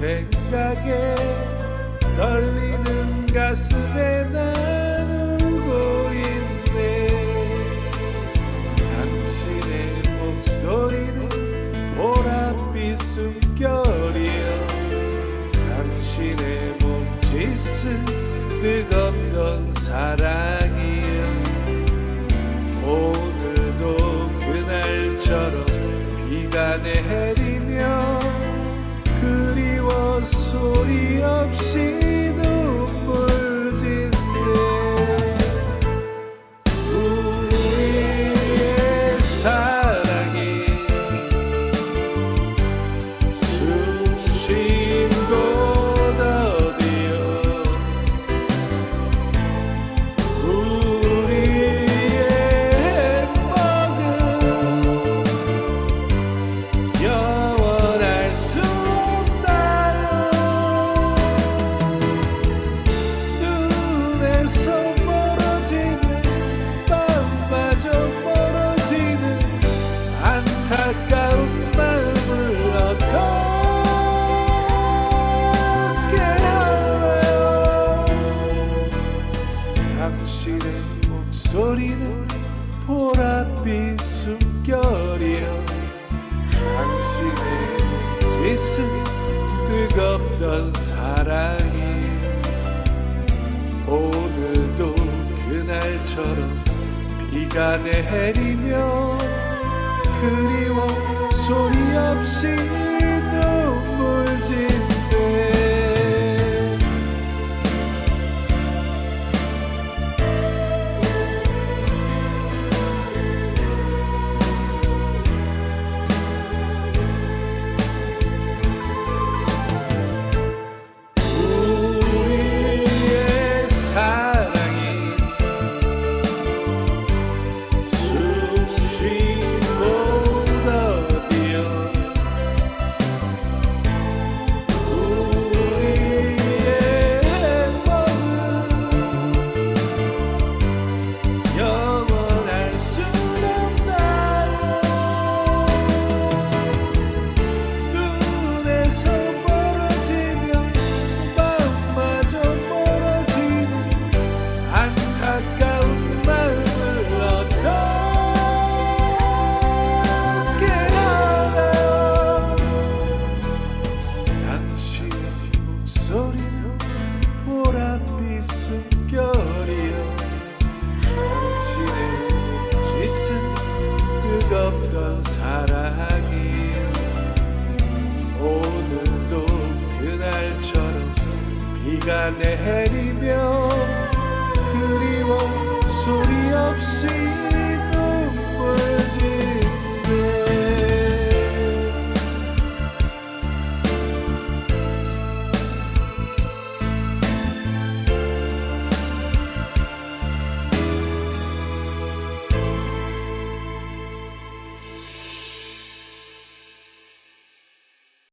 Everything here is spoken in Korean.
생각에 떨리는 가슴에 난 울고 있네 당신의 목소리는 보랏빛 숨결이여. 당신의 몸짓은 뜨겁던 사랑이여. 오늘도 그날처럼 비가 내리 소 소리는 보랏빛 숨결이여 당신의 짓은 뜨겁던 사랑이 오늘도 그날처럼 비가 내리며 그리워 소리 없이 눈물 짓 비가 내리며